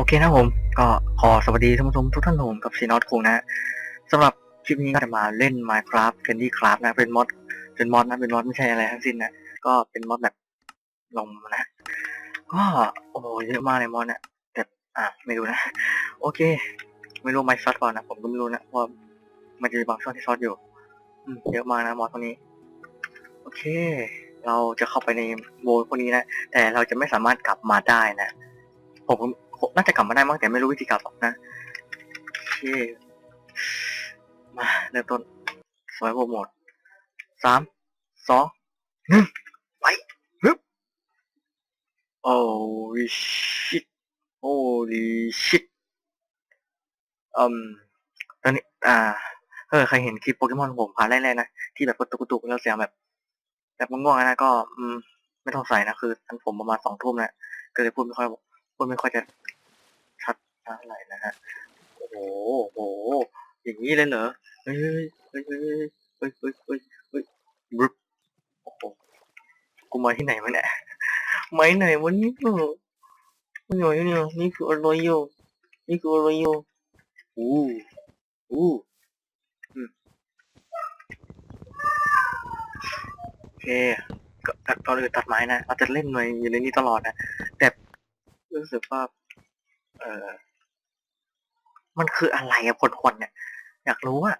โอเคนะผม ก็ขอสวัสดีท่านผู้ชมทุกท่านผมกับซีนอตคุงนะสำหรับคลิปนี้ก็จะมาเล่น Minecraft Candy Craft นะเป็นมอดเป็นมอดนะเป็นมอดไม่ใช่อะไรทั้งสิ้นนะก็เป็นมอดแบบลงนะก็โอ้โหเยอะมากเลยมอดเนี่ยแต่อะไม่รู้นะ โอเค ไม่รู้ไม่ช็อตก่อนนะผมก็ไม่รู้นะเพรามันจะมีบางช่วงที่ช็อตอยู่อเยอะมากนะมอดพวกนี้ โอเค เราจะเข้าไปในโบนพวกนี้นะแต่เราจะไม่สามารถกลับมาได้นะผม น่าจะกลับมาได้มั้งแต่ไม่รู้วิธีกลับหรอกนะโอเคมาเริ่มต้นสวยโปรโมทสามสองหนึ่งไปฮึบโอ้ยชิตโอ้ยชิตอืมตอนนี้อ่าเออใครเห็นคลิปโปเกมอนผมผ่าแรกๆนะ ที่แบบกระตุกกระตุกแล้วเสียงแบบ แบบง่วงๆนะก็ อืม ไม่ต้องใส่นะ คือทันผมประมาณสองทุ่มนะก็เลยพูดไม่ค่อยพูดไม่ค่อยจะ เท่าไหร่นะฮะโอ้โหโอ้โหอย่างนี้เลยเหรอเฮ้ยเฮ้ยเฮ้ยเฮ้ยเฮ้ยเฮ้ยเฮ้ยบรึบโอ้โหกูมาที่ไหนวะเนี่ยมาที่ไหนวันนี้เนอะไม่ไหวเนี่ยนี่คืออะไรอยู่นี่คืออะไรอยู่อู้อู้อืมโอเคก็ตอนอื่นตัดไม้นะ เราจะเล่นหน่อยอยู่ในนี้ตลอดนะ แต่รู้สึกว่า เออ มันคืออะไรอะคนคนเนี่ย อยากรู้อะ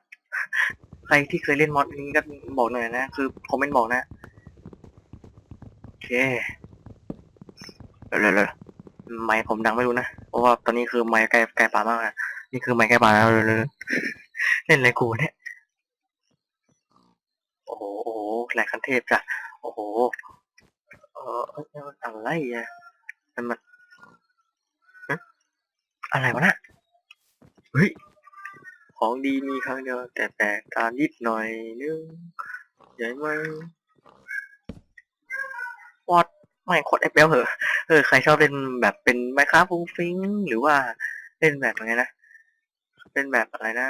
ใครที่เคยเล่นมอดนี้ก็บอกหน่อยนะ คือคอมเมนต์บอกนะโอเคเร็วๆไมค์ผมดังไม่รู้นะ เพราะว่าตอนนี้คือไมค์ใกล้ใกลป่ามากนะนี่คือไมค์ใกลป่าแล้วเร็วๆเล่นอะไรกูเนี่ย โอ้โหหแหลกคันเทพจ้ะ โอ้โห เอออะไรอะมันมันอะไรวะน่ะ เฮ้ย ของดีมีครั้งเดียวแต่แปลกตานิดหน่อยนึงใหญ่ไหมวอดไม่โคตรแอปเปิลเหอะเออใครชอบเล่นแบบเป็นไมค้าฟุ้งฟิ้งหรือว่าเล่นแบบอะไรนะเป็นแบบอะไรนะ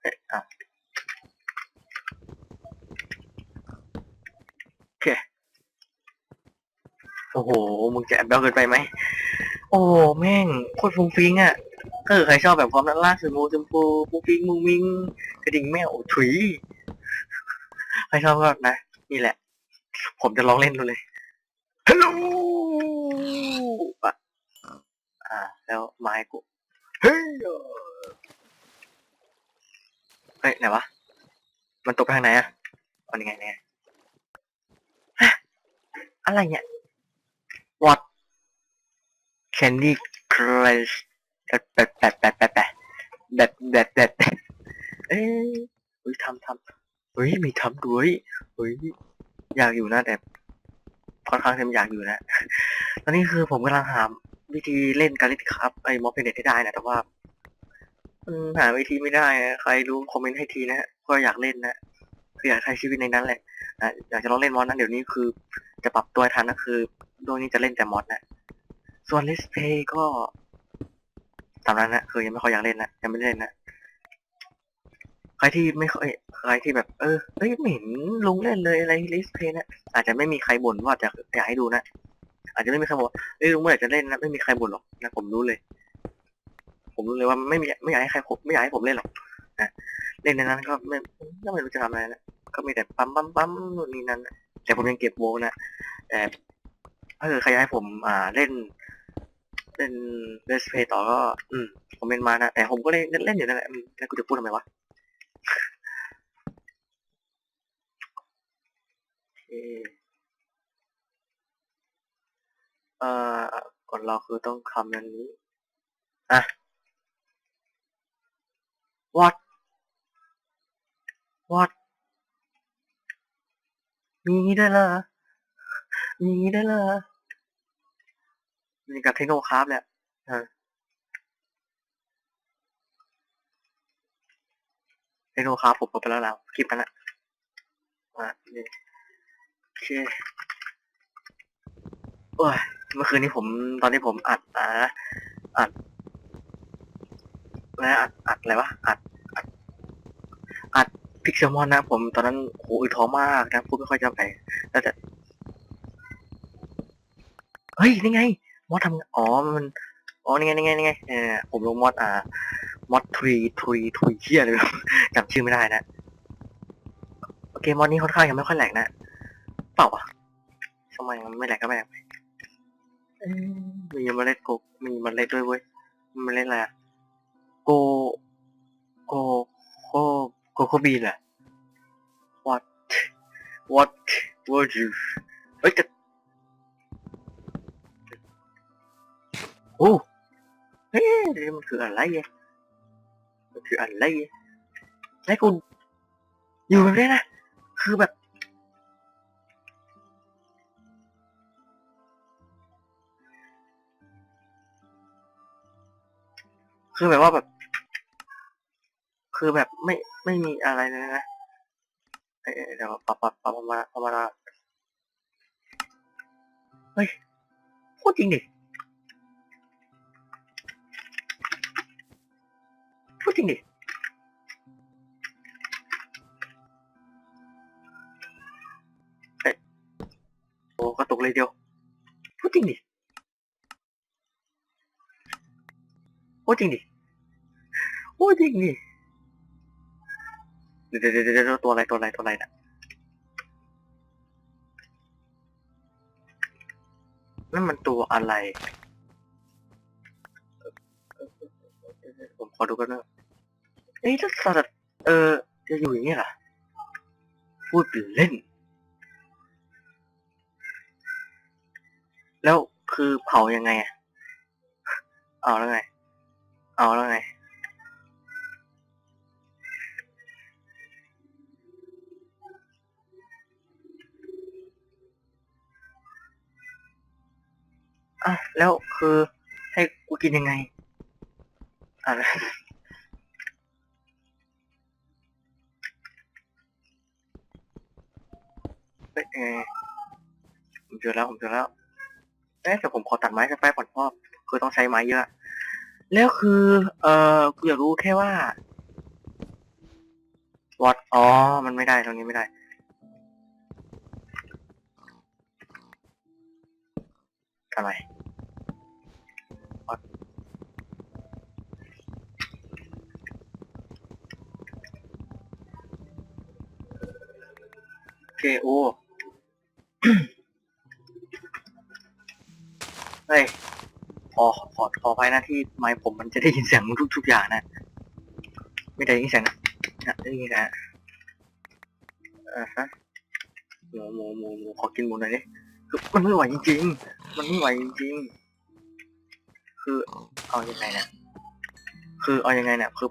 เอ๊ะอะโอเค อ้โห มึงจะแอปเปิลเกินไปไหม โอ้แม่งโคตรฟุ้งฟิ้งอะเออใครชอบแบบความน่ารักสมูชมพูฟุ้งฟิ้งมุงมิงกระดิ่งแมวโอ้ถุยใครชอบก็นะ นี่แหละ ผมจะลองเล่นดูเลยฮัลโหลอะอ่าแล้วไม้กูเฮ้ยเฮ้ยไหนวะ มันตกไปทางไหนอะมันยังไงเนี่ยอะไรเนี่ย what Candy Crush แบบแบบแบบแบบแบบแบบแบบแบบแบบเอ้ยเฮ้ยทำทำเฮ้ยมีทำด้วยเฮ้ยอยากอยู่นะแต่ค่อนข้างที่อยากอยู่นะ ตอนนี้คือผมกำลังหาวิธีเล่นการเล่นครับไอ้มอฟเพนเน็ตให้ได้นะแต่ว่าหาวิธีไม่ได้นะใครรู้คอมเมนต์ให้ทีนะก็อยากเล่นนะคืออยากใช้ชีวิตในนั้นแหละนะอยากจะลองเล่นมอสนั้นเดี๋ยวนี้คือ จะปรับตัวให้ทันนะคือ โดยนี้จะเล่นแต่มอสนะ ส่วน Let's Play ก็ตามนั้นนะคือยังไม่ค่อยอยากเล่นนะยังไม่เล่นนะใครที่ไม่ค่อยใครที่แบบเออเฮ้ยไม่เห็นลงเล่นเลยอะไร Let's Play นะอาจจะไม่มีใครบ่นว่าจะอยากให้ดูนะอาจจะไม่มีใครบอกว่าเอ้ยลุงเมื่อไหร่จะเล่นนะไม่มีใครบ่นหรอกนะผมรู้เลย ผมรู้เลยว่าไม่มีไม่อยากให้ใครผมไม่อยากให้ผมเล่นหรอกนะเล่นในนั้นก็ไม่ก็ไม่รู้จะทำอะไรนะก็มีแต่ปั๊มปั๊มปั๊มนู่นนี่นั่นแต่ผมยังเก็บโวนะแต่ ถ้าเกิดใครอยากให้ผมอ่าเล่น เล่นเลสเพย์ต่อก็ อืมคอมเมนต์มานะแต่ผมก็เล่นเล่นอยู่นั่นแหละอืมแล้วกูจะพูดทำไมวะเอ่อก่อนเราคือต้องทำอย่างนี้อะ what what มีได้วยเหรอ มีงี้ได้วยเหรอมีกับเทคโนคราฟแหละเออเทคโนคราฟผมเอาไปแล้วแล้วคลิปนั้นแหละอะนี่โอเคโอ้ยเมื่อคืนนี้ผมตอนที่ผมอัดอ่าอัดแล้วอัดอัดอะไรวะอัดอัดพิกเซลมอนนะผมตอนนั้นโหอึดท้อมากนะพูดไม่ค่อยจะไปแล้วแต่ เฮ้ยนี่ไง มอดทำอ๋อมันอ๋อนี่ไงนี่ไงนี่ไงเนี่ยผมลงมอดอ่ามอดทรีทรีทรีเฮียเลยจำชื่อไม่ได้นะโอเคมอดนี้ค่อนข้างยังไม่ค่อยแหลกนะเปล่าอะทำไมมันไม่แหลกก็ไม่แหลกเอ๊ะมีเมล็ดโกมีเมล็ดด้วยเว้ยเมล็ดอะไรอะโกโกโกโกโคบีนเหรอ what what what you เฮ้ยแต่ โอ้เฮ้ยมันคืออะไรอะมันคืออะไรอะให้กูอยู่แบบนี้นะ คือแบบ คือแบบว่าแบบ คือแบบไม่ไม่มีอะไรเลยนะเอเดี๋ยวปรับปรับปรับมาปรับมาเฮ้ยพูดจริงดิพูดจริงดิ เอ้ยโอ้กระตุกเลยเดียว พูดจริงดิพูดจริงดิพูดจริงดิเดี๋ยวเดี๋ยวเดี๋ยวเดี๋ยวตัวอะไรตัวอะไรตัวอะไรนะนั่นมันตัวอะไร ผมขอดูกันนะ เอ้ยถ้าสัตว์เออจะอยู่อย่างนี้เหรอพูดเป็นเล่น แล้วคือเผายังไงอะเอาแล้วไง เอาแล้วไง อะ แล้วคือให้กูกินยังไงอะ ผมเจอแล้วผมเจอแล้วเอ๊ะแต่ผมขอตัดไม้สักแป๊บก่อนเพราะคือต้องใช้ไม้เยอะ แล้วคือ เอ่อกูอยากรู้แค่ว่าวัดอ๋อ มันไม่ได้ตรงนี้ไม่ได้ อะไรโอเคโอ้ เฮ้ยพอขอขอไปนะที่ไมค์ผมมันจะได้ยินเสียงทุกทุกอย่างนะ ไม่ได้ยินเสียงนะนะได้ยินนะอ่าฮะหมูหมูหมูหมูขอกินหมูหน่อยดิคือมันไม่ไหวจริงๆ มันไม่ไหวจริงๆ คือเอายังไงเนี่ย คือเอายังไงเนี่ยคือ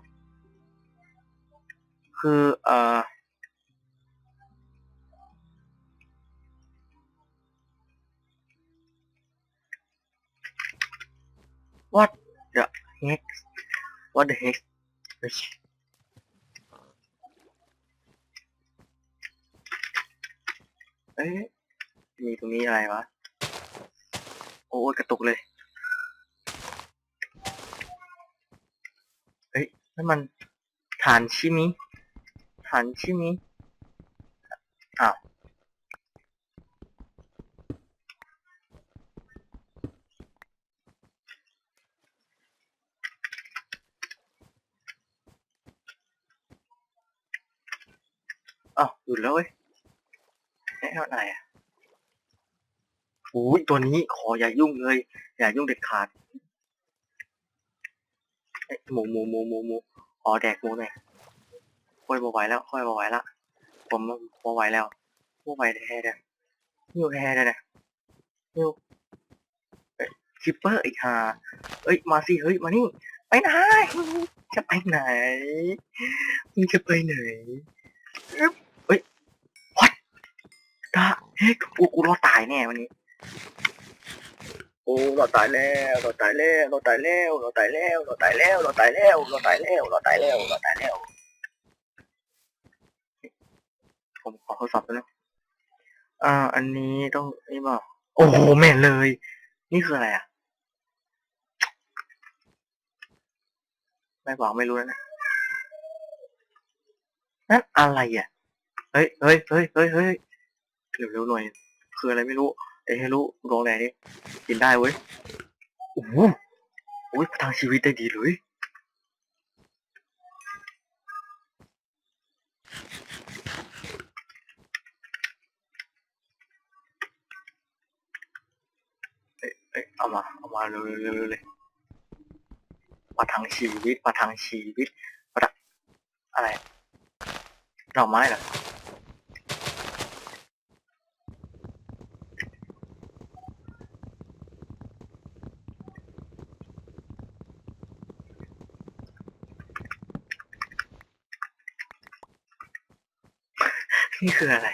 คือเอ่อ What the heck? What the heck? เอ๊ะมีตรงนี้อะไรวะ โอ้ยกระตุกเลยเฮ้ยนั่นมันฐานชิมิฐานชิมิอ้าว หยุดแล้วเว้ยเอ๊ะอะไรอะโอ้ยตัวนี้ขออย่ายุ่งเลย อย่ายุ่งเด็ดขาดเอ๊ะหมูหมูหมูหมูหมูขอแดกหมูหน่อยค่อยบาไหวแล้ว ค่อยบาไหวละผมบาไหวแล้วบาไหวแท้เนี่ยหิวแท้เลยนะหิวเอ้ยคิปเปอร์อีกฮาเอ้ยมาสิเฮ้ยมานี่ไปไหนจะไปไหนมึงจะไปไหน ตาเฮ้ยกูกูรอดตายแน่วันนี้โอ้เราตายแล้วเราตายแล้วเราตายแล้วเราตายแล้วเราตายแล้วเราตายแล้วเราตายแล้วเราตายแล้วเราตายแล้ว ผมขอทดสอบไปแล้วอ่า อันนี้ต้องนี่บอกโอ้โหแม่นเลย นี่คืออะไรอะไม่บอกไม่รู้นะนั่นอะไรอะเฮ้ยเฮ้ยเฮ้ยเฮ้ยเฮ้ย เร็วๆหน่อย คืออะไรไม่รู้ไอ้ให้รู้ลองแหล่ดิกินได้เว้ย โอ้โหโอ้ยประทังชีวิตได้ดีเลยเอ้ยเอ้ยเอามา เอามาเร็วๆเร็วๆเลยประทังชีวิตประทังชีวิตประทังอะไรดอกไม้เหรอ นี่คืออะไร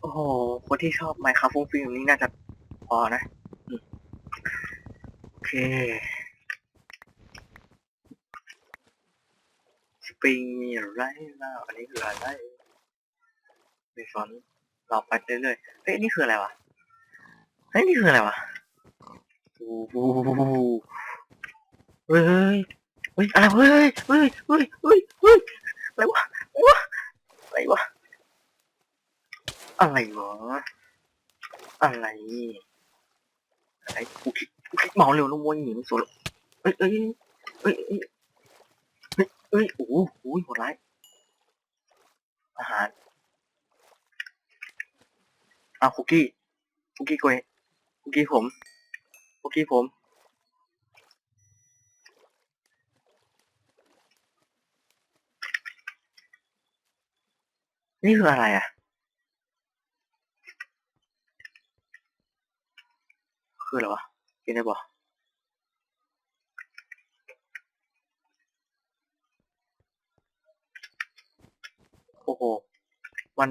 โอ้โห คนที่ชอบไมค์ครับฟุ้งฟิ้งแบบนี้น่าจะพอนะ โอเค สปริงมีอะไรบ้างอันนี้คืออะไรไปสอนเราไปเรื่อยๆ เฮ้ย นี่คืออะไรวะ เฮ้ย นี่คืออะไรวะโอ้โหเฮ้ย เฮ้ย อะไรวะเฮ้ย เฮ้ย เฮ้ย เฮ้ย เฮ้ย อะไรวะวะอะไรวะ อะไรวะ อะไรอะไรกูคิดกูคิดเมาเร็วนะโว้ยหนีมันสนเอ้ยเอ้ยเอ้ยเอ้ยเอ้ยโอ้โหโอ้ยโหดร้ายอาหารอ้าวคุกกี้คุกกี้กวยคุกกี้ผมคุกกี้ผมนี่คืออะไรอะ คืออะไรวะกินได้บ่โอ้โหมัน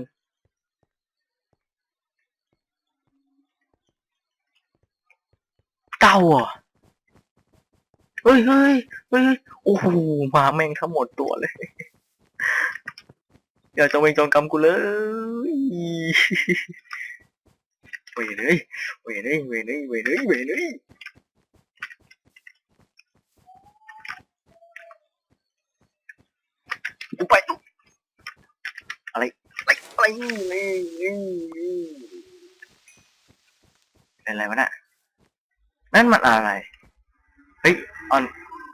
เก้าอะเฮ้ยเฮ้ยเฮ้ยโอ้โหมาแม่งทั้งหมดตัวเลยอย่าจงเวรจงกรรมกูเลย เวรเลยเวรเลยเวรเลยเวรเลยเวรเลยกูไปตุ๊อะไรอะไรอะไรเป็นอะไรวะน่ะนั่นมันอะไร เฮ้ยออน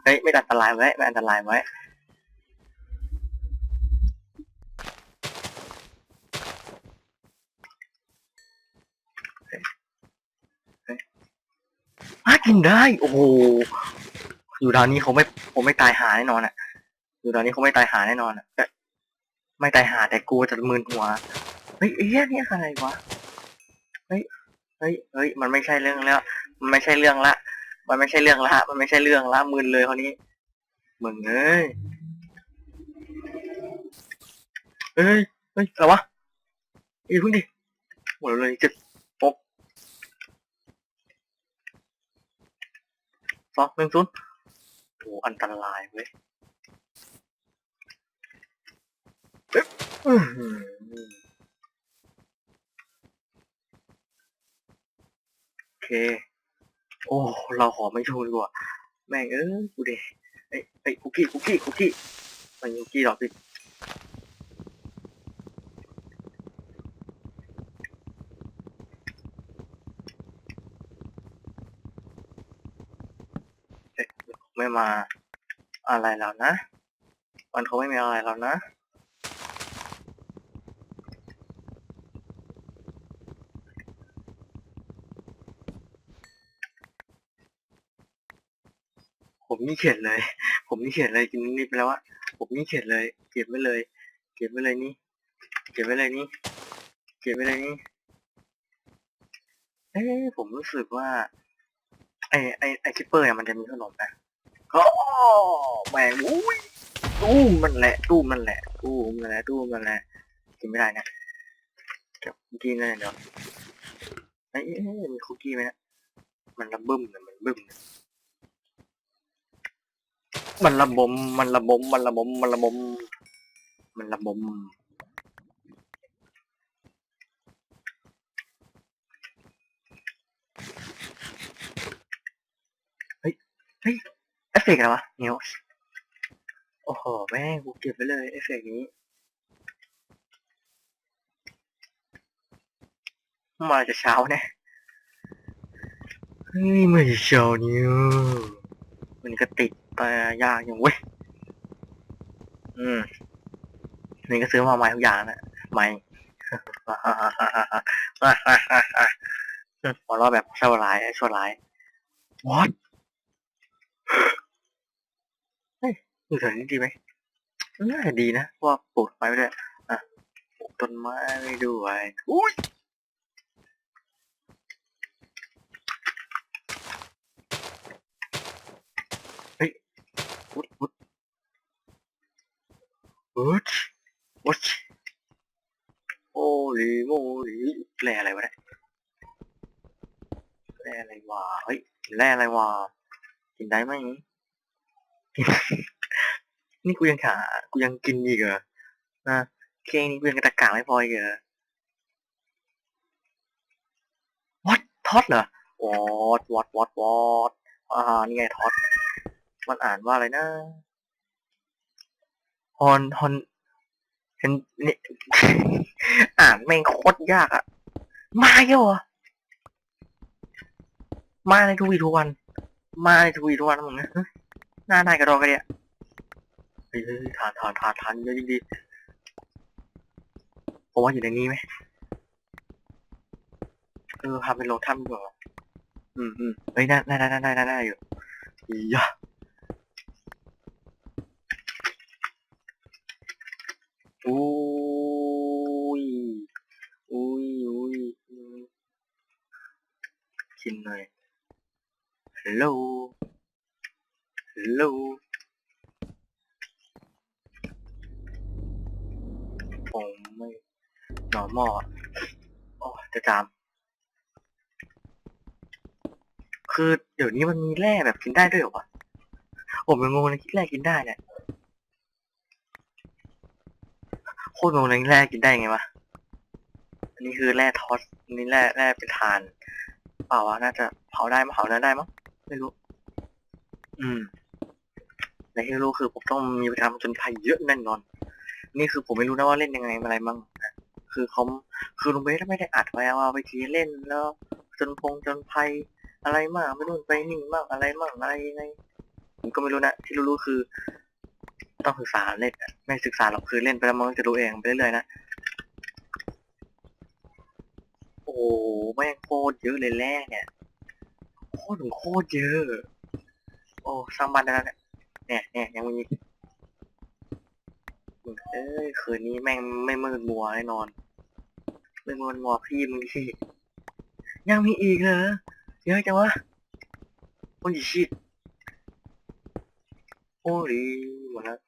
เฮ้ยไม่อันตรายไว้ไม่อันตรายไว้ มากินได้ โอ้โหอยู่ดาวนี้เขาไม่ผมไม่ตายหาแน่นอนอะ อยู่ดาวนี้เขาไม่ตายหาแน่นอนอะแต่ไม่ตายหาแต่กลัวจะมึนหัวเฮ้ยเอ๊ะนี่อะไรวะเฮ้ยเฮ้ยเฮ้ยมันไม่ใช่เรื่องแล้ว มันไม่ใช่เรื่องละ มันไม่ใช่เรื่องละ มันไม่ใช่เรื่องละมึนเลยคราวนี้มึงเอ้ยเฮ้ยเฮ้ยอะไรวะเอ้ยเพิ่งดิหมดเลยเจ็ดหก สองหนึ่งศูนย์โหอันตรายเว้ยโอเค โอ้ เราขอไม่ชูดีกว่า แม่งเอ้ยกูเดเอ้ยเอ้ยคุกกี้คุกกี้คุกกี้มันคุกกี้หรอพี่เอ๊ะไม่มาอะไรแล้วนะ มันเขาไม่มีอะไรแล้วนะผมนี่เขียนเลย ผมนี่เขียนเลยกินนี่ไปแล้วอะผมนี่เขียนเลย เก็บไว้เลย เก็บไว้เลยนี่ เก็บไว้เลยนี่ เก็บไว้เลยนี่ เอ๊ะผมรู้สึกว่า ไอไอไอคิปเปอร์เนี่ยมันจะมีขนมนะ โอ้แหมงอุ้ยตู้มันแหละตู้มันแหละตู้มันแหละตู้มันแหละกินไม่ได้นะเดี๋ยวกินเลยเดี๋ยวเอ้เอ๊ะมีคุกกี้ไหมนะมันระบึ้มนะมันบึ้มมันระบมมันระบมมันระบมมันระบมมันระบมเฮ้ยเฮ้ย ฟเฟกต์อะไรวะเนียวโอ้โห แม่งกูเก็บไปเลยเอฟเฟกต์นี้มาจะเช้าแน่เฮ้ยไม่เชียวเนี่มันก็ติดแต่ยากอย่างเว้ย อืมนี่ก็ซื้อมาใหม่ทุกอย่างนะใหม่หัวเราะแบบชั่วร้ายชั่วร้าย what เฮ้ย อยู่แถวนี้ดีไหมน่าจะดีนะเพราะว่าปลูกไม้ไว้ด้วยอะปลูกต้นไม้ไว้ด้วยอุ้ยเฮ้ยวุดวุดวุดวุดโอ้ลีโมลีแร่อะไรวะเนี่ยแร่อะไรวะเฮ้ยแร่อะไรวะกินได้ไหม นี่กูยังขากูยังกินอีกเหรอนะแค่นี้กูยังกระตะกางไม่พออีกเหรอ what ทอดเหรอ what what what what อ่านี่ไงทอดมันอ่านว่าอะไรนะฮอนฮอนเห็นนี่อ่านแม่งโคตรยากอะมาเยอะมาในทุกวีทุกวัน มาในทุกวีทุกวันนะมึงนะหน้าได้กระดอกกระเดีย เฮ้ยเฮ้ยทานทานทานทานเยอะจริงๆผมว่าอยู่ในนี้ไหมเออพาไปลงถ้ำกว่าอืมอืมเฮ้ยได้ได้ได้ได้ได้ได้อยู่อียะอุ้ยอุ้ยอุ้ยอุ้ยกินเลยฮัลโหลฮัลโหล ผมไม่ หนอนหม้อโอ้จะจามคือเดี๋ยวนี้มันมีแร่แบบกินได้ด้วยเหรอวะผมยังงงเลยแร่กินได้เนี่ยโคตรงงเลยแร่กินได้ไงวะอันนี้คือแร่ทอสอันนี้แร่แร่เป็นทานเปล่าวะน่าจะเผาได้มั้งเผาได้มั้งไม่รู้ อืมในที่รู้คือผมต้องมีประจำจนภัยเยอะแน่นอน นี่คือผมไม่รู้นะว่าเล่นยังไงอะไรมั่ง คือเขาคือลุงเบสไม่ได้อัดไว้ว่าวิธีเล่นแล้วจนพงจนภัยอะไรมากไม่รู้ไปนี่งมากอะไรมากอะไรยังไงผมก็ไม่รู้นะที่รู้ๆคือ ต้องศึกษาเล่นไม่ศึกษาหรอกคือเล่นไปแล้วมันก็จะรู้เองไปเรื่อยๆนะโอ้แม่งโคตรเยอะเลยแร่เนี่ยโคตรถึงโคตรเยอะ โอ้สร้างบ้านได้แล้วเนี่ยเนี่ยเนี่ยยังมี เอ้ยคืนนี้แม่งไม่มืดมัวแน่นอนไม่มืดมัวพี่มึงสิยังมีอีกเหรอเยอะจังวะโอ้ยชิดโอ้ยหมดแล้ว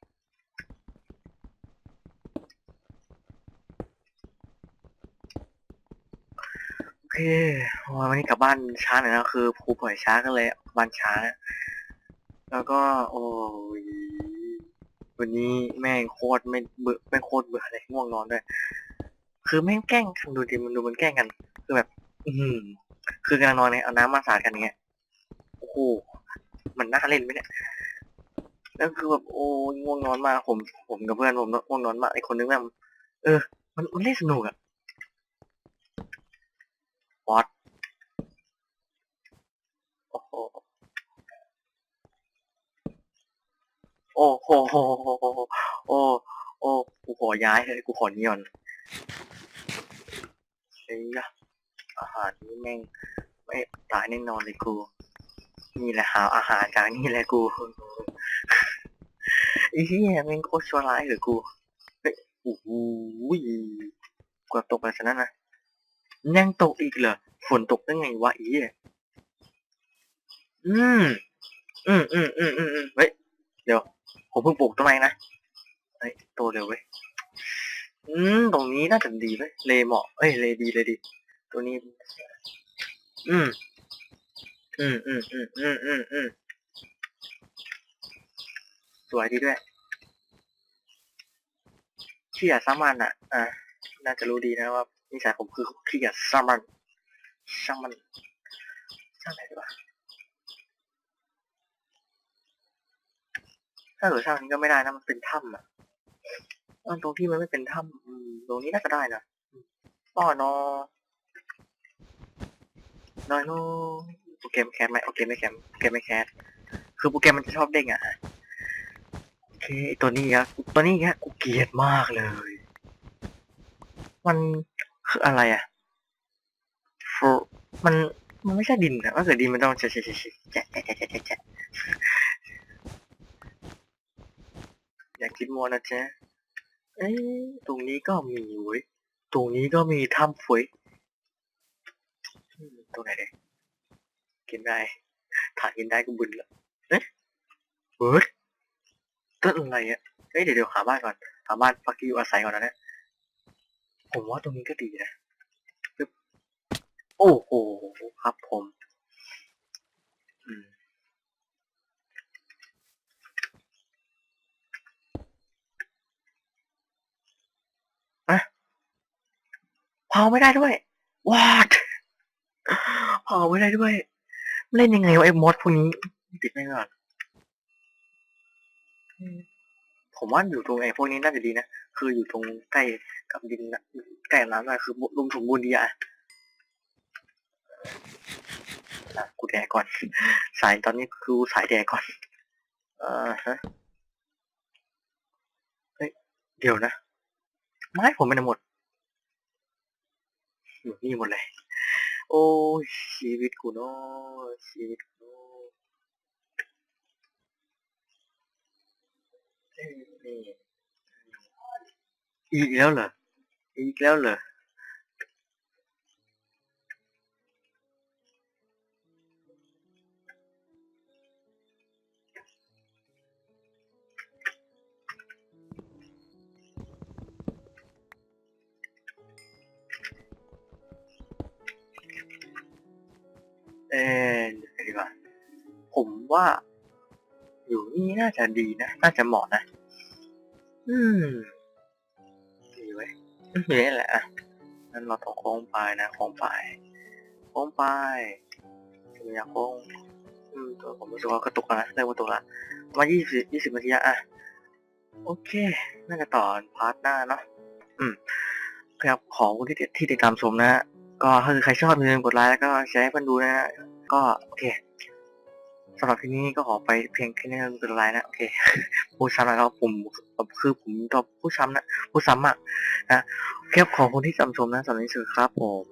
โอเควันนี้กลับบ้านช้าหน่อยนะคือครูปล่อยช้าก็เลยบ้านช้านะแล้วก็โอ้ย วันนี้แม่งโคตรไม่เบื่อแม่งโคตรเบื่อเลยง่วงนอนด้วยคือแม่งแกล้งกันดูดิมันดูมันแกล้งกัน คือแบบ อือหือคือกำลังนอนเนี่ยเอาน้ำมาสาดกันอย่างเงี้ยโอ้โหมันน่าเล่นไหมเนี่ยแล้วคือแบบโอ้ยง่วงนอนมากผม ผมกับเพื่อนผมง่วงนอนมากไอคนนึงแบบเออ มันมันเล่นสนุกอะวอตโอ้โห โอ้โหโอ้โหโอ้โอ้กูขอย้ายเลยกูขอเนียนเฮ้ยอาหารนี่แม่งไม่ตายแน่นอนเลยกู นี่แหละหาอาหารจากนี่แหละกูไอ้เหี้ยแม่งโคตรชั่วร้ายเลยกูเฮ้ยโอ้โหกว่าตกไปซะนั่นนะยังตกอีกเหรอฝนตกได้ไงวะไอ้เหี้ยอืมอืม อืมอืมอืมอืมเฮ้ย เดี๋ยว ผมเพิ่งปลูกต้นไม้นะเฮ้ยโตเร็วเว้ยอืมตรงนี้น่าจะดีเว้ยเลเหมาะเอ้ยเลดีเลยดี ตัวนี้ อืม อืมอืมอืมอืมอืมอืมสวยดีด้วยขี้เกียจสร้ามันอะ อ่า น่าจะรู้ดีนะว่านิสัยผมคือขี้เกียจสามันสร้างมันสร้างไหนดีวะ ถ้าเกิดสร้างนี้ก็ไม่ได้นะมันเป็นถ้ำอะตรงที่มันไม่เป็นถ้ำตรงนี้น่าจะได้นะอ๋อนอนอยโนโอเคแกรมแคสไหมโอเคไม่แคสโปรแกรมไม่แคสคือโปรแกรมมันจะชอบเด้งอะโอเคตัวนี้อะตัวนี้อะกูเกลียดมากเลย มันคืออะไรอะมันมันไม่ใช่ดินนะถ้าเกิดดินมันต้องแฉะแฉะแฉะแฉะแฉะแฉะแฉะแฉะแฉะ อย่าคิดมัวนะเจ๊เอ้ยตรงนี้ก็มีเว้ย ตรงนี้ก็มีถ้ำเฟ้ยตรงไหนเด็กินได้ถ่ายกินได้ก็บุญละเอ๊ะเฮ้ยต้นอะไรอะเฮ้ยเดี๋ยวเดี๋ยวหาบ้านก่อน หาบ้านพักที่อยู่อาศัยก่อนนะเนี่ยผมว่าตรงนี้ก็ดีนะ โอ้โห ครับผม อืมอะ เผาไม่ได้ด้วย what เผาไม่ได้ด้วยเล่นยังไงวะไอ้มอดพวกนี้ติดไม่ก่อนผมว่าอยู่ตรงไอ้พวกนี้น่าจะดีนะคืออยู่ตรงใกล้กับดินใกล้น้ำน่ะคือรุมสมบูรณ์ดีอะนะกูแดกก่อน สายตอนนี้คือสายแดกก่อน เออฮะเฮ้ยเดี๋ยวนะไม้ผมไปไหนหมด อยู่นี่หมดเลย โอ้ชีวิตกูเนาะชีวิตกูเนาะอีกแล้วเหรออีกแล้วเหรอ เออดีกว่าผมว่า อยู่นี่น่าจะดีนะ น่าจะเหมาะนะ อืม ดีไว้ยอืมอยู่นี่แหละอะงั้นเราต้องโค้งไปนะโค้งไปโค้งไปจะมีอยากโค้งอืมตัวผมรู้สึกว่ากระตุกนะเริ่มกระตุกละประมาณยี่สิบยี่สิบนาทีอะอะโอเค น่าจะต่อพาร์ทหน้าเนาะอืมครับขอบคุณที่ที่ติดตามชมนะฮะ ก็ถ้าใครชอบอย่าลืมกดไลค์แล้วก็แชร์ให้เพื่อนดูนะฮะก็โอเคสำหรับที่นี้ก็ขอไปเพียงแค่นี้กดไลค์นะโอเคผู้ช้ำนะครับผมคือผมตอบผู้ช้ำนะผู้ซ้ำอะนะโอเคครับขอคนที่ตามชมนะสำหรับนี้สุดครับผม